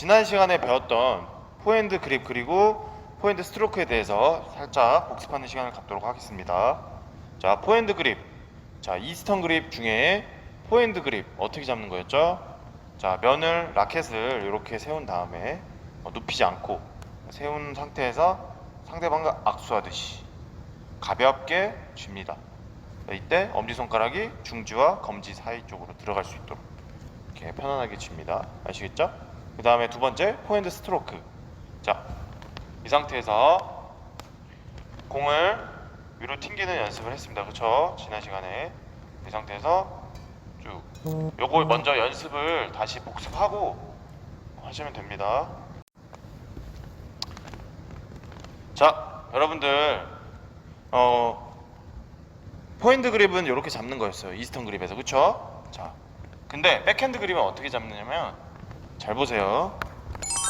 지난 시간에 배웠던 포핸드 그립 그리고 포핸드 스트로크에 대해서 살짝 복습하는 시간을 갖도록 하겠습니다. 자, 포핸드 그립. 자, 이스턴 그립 중에 포핸드 그립 어떻게 잡는 거였죠? 자, 면을 라켓을 이렇게 세운 다음에 어, 눕히지 않고 세운 상태에서 상대방과 악수하듯이 가볍게 줍니다. 자, 이때 엄지손가락이 중지와 검지 사이 쪽으로 들어갈 수 있도록 이렇게 편안하게 칩니다. 아시겠죠? 그 다음에 두 번째 포핸드 스트로크. 자, 이 상태에서 공을 위로 튕기는 연습을 했습니다. 그렇죠? 지난 시간에 이 상태에서 쭉 요걸 먼저 연습을 다시 복습하고 하시면 됩니다. 자, 여러분들 어 포핸드 그립은 이렇게 잡는 거였어요. 이스턴 그립에서. 그렇죠? 자. 근데 백핸드 그립은 어떻게 잡느냐면 잘 보세요.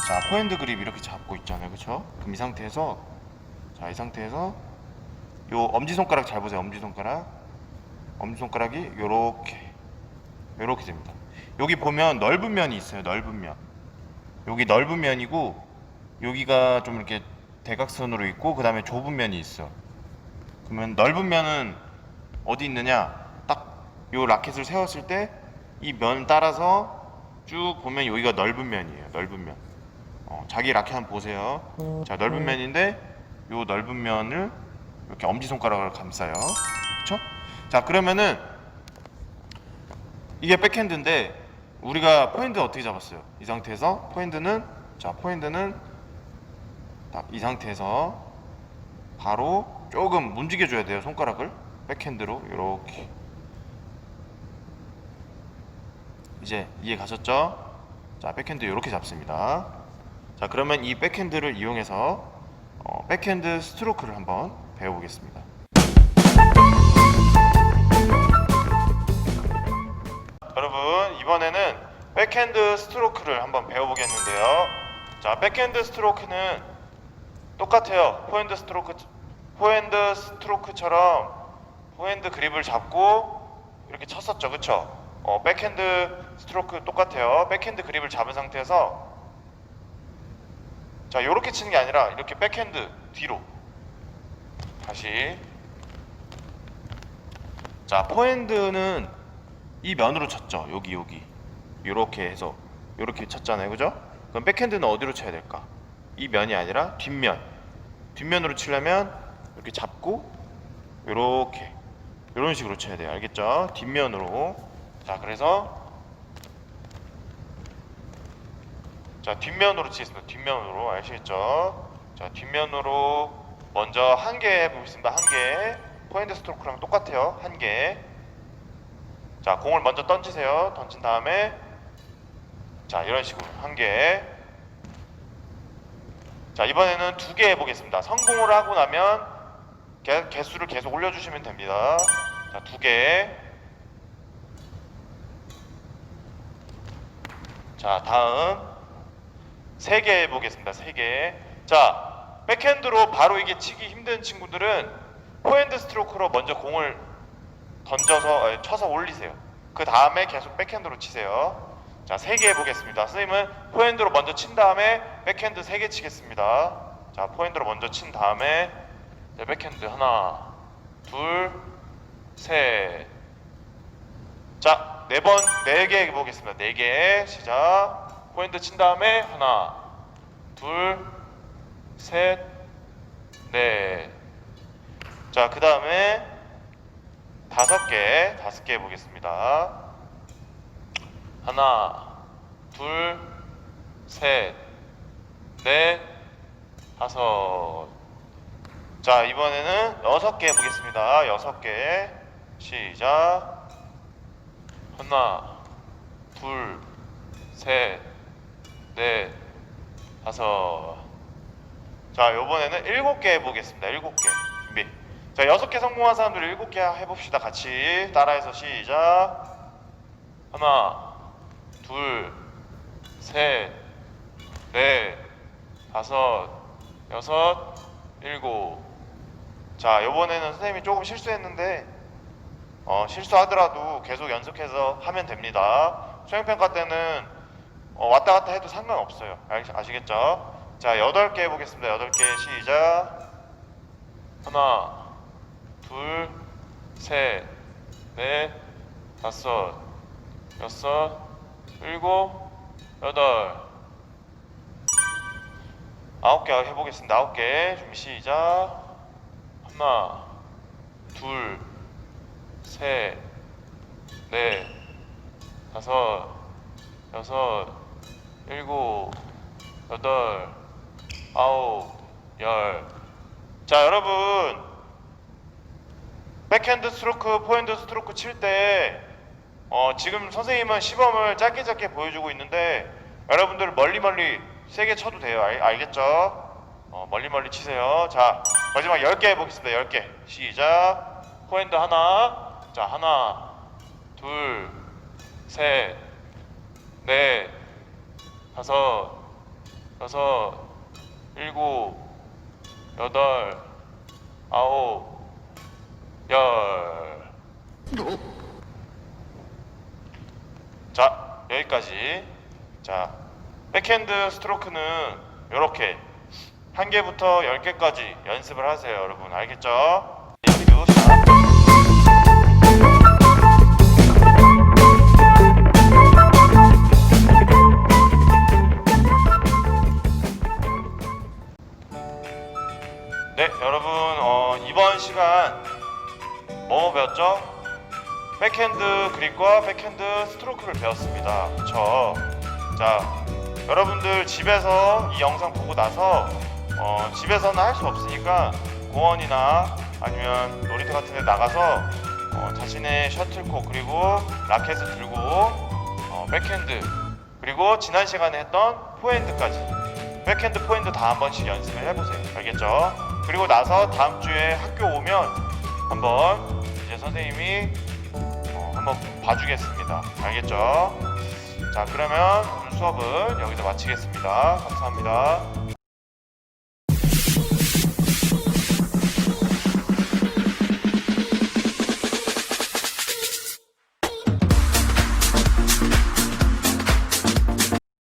자, 포핸드 그립 이렇게 잡고 있잖아요. 그렇죠? 그럼 이 상태에서 자, 이 상태에서 요 엄지 손가락 잘 보세요. 엄지 손가락. 엄지 손가락이 요렇게 요렇게 됩니다. 여기 보면 넓은 면이 있어요. 넓은 면. 여기 넓은 면이고 여기가 좀 이렇게 대각선으로 있고 그 다음에 좁은 면이 있어. 그러면 넓은 면은 어디 있느냐? 딱 요 라켓을 세웠을 때 이 면 따라서 쭉 보면 여기가 넓은 면이에요. 넓은 면. 어, 자기 라켓 한번 보세요. 자, 넓은 면인데 요 넓은 면을 이렇게 엄지 손가락을 감싸요. 그렇죠? 자, 그러면은 이게 백핸드인데 우리가 포핸드 어떻게 잡았어요? 이 상태에서 포핸드는 자, 포핸드는 딱 이 상태에서 바로 조금 움직여 줘야 돼요. 손가락을 백핸드로 이렇게 이제 이해 가셨죠? 자, 백핸드 이렇게 잡습니다. 자, 그러면 이 백핸드를 이용해서 어, 백핸드 스트로크를 한번 배워보겠습니다. 여러분 이번에는 백핸드 스트로크를 한번 배워보겠는데요. 자, 백핸드 스트로크는 똑같아요. 포핸드 스트로크 포핸드 스트로크처럼 포핸드 그립을 잡고 이렇게 쳤었죠, 그렇죠? 어, 백핸드 스트로크 똑같아요. 백핸드 그립을 잡은 상태에서 자, 이렇게 치는 게 아니라 이렇게 백핸드 뒤로 다시 자, 포핸드는 이 면으로 쳤죠. 여기 여기 이렇게 해서 이렇게 쳤잖아요, 그죠? 그럼 백핸드는 어디로 쳐야 될까? 이 면이 아니라 뒷면. 뒷면으로 치려면 이렇게 잡고 이렇게 이런 식으로 쳐야 돼요. 알겠죠? 뒷면으로. 자, 그래서 자 뒷면으로 치겠습니다. 뒷면으로 아시겠죠? 자 뒷면으로 먼저 한개 해보겠습니다. 한 개. 포핸드 스트로크랑 똑같아요. 한 개. 자 공을 먼저 던지세요. 던진 다음에 자 이런 식으로 한 개. 자 이번에는 두 개 해보겠습니다. 성공을 하고 나면 개, 개수를 계속 올려주시면 됩니다. 자 두 개. 자 다음 세 개 해보겠습니다. 세 개. 자, 백핸드로 바로 이게 치기 힘든 친구들은 포핸드 스트로크로 먼저 공을 던져서 아니, 쳐서 올리세요. 그 다음에 계속 백핸드로 치세요. 자, 세 개 해보겠습니다. 선생님은 포핸드로 먼저 친 다음에 백핸드 세 개 치겠습니다. 자, 포핸드로 먼저 친 다음에 네, 백핸드 하나, 둘, 셋. 자, 네 번, 네 개 해보겠습니다. 네 개. 시작. 포인트 친 다음에 하나, 둘, 셋, 넷. 자, 그 다음에 다섯 개, 다섯 개 해보겠습니다. 하나, 둘, 셋, 넷, 다섯. 자, 이번에는 여섯 개 해보겠습니다. 여섯 개. 시작. 하나, 둘, 셋, 넷, 다섯. 자, 요번에는 일곱 개 해보겠습니다. 일곱 개. 준비. 자, 여섯 개 성공한 사람들 일곱 개 해봅시다. 같이 따라해서 시작. 하나, 둘, 셋, 넷, 다섯, 여섯, 일곱. 자, 요번에는 선생님이 조금 실수했는데 어, 실수하더라도 계속 연속해서 하면 됩니다. 수행평가 때는 어, 왔다 갔다 해도 상관없어요. 아, 아시겠죠? 자, 여덟 개 해보겠습니다. 여덟 개 시작. 하나, 둘, 셋, 넷, 다섯, 여섯, 일곱, 여덟, 아홉 개 해보겠습니다. 아홉 개 준비 시작. 하나, 둘, 셋, 넷, 다섯, 여섯, 일곱, 여덟, 아홉, 열. 자, 여러분. 백핸드 스트로크, 포핸드 스트로크 칠 때, 어, 지금 선생님은 시범을 짧게 짧게 보여주고 있는데, 여러분들 멀리 멀리 세게 쳐도 돼요. 알, 알겠죠? 어, 멀리 멀리 치세요. 자, 마지막 10개 해보겠습니다. 10개. 시작. 포핸드 하나. 자, 하나, 둘, 셋, 넷, 다섯, 여섯, 일곱, 여덟, 아홉, 열. 자, 여기까지. 자, 백핸드 스트로크는 이렇게 한 개부터 열 개까지 연습을 하세요, 여러분. 알겠죠? 리뷰 샷. 배웠죠? 백핸드 그립과 백핸드 스트로크를 배웠습니다. 그쵸? 자, 여러분들 집에서 이 영상 보고 나서 어, 집에서는 할 수 없으니까 공원이나 아니면 놀이터 같은 데 나가서 어, 자신의 셔틀콕 그리고 라켓을 들고 어, 백핸드 그리고 지난 시간에 했던 포핸드까지 백핸드 포핸드 다 한 번씩 연습을 해보세요. 알겠죠? 그리고 나서 다음 주에 학교 오면 한번 선생님이 어, 한번 봐주겠습니다. 알겠죠? 자, 그러면 오늘 수업은 여기서 마치겠습니다. 감사합니다.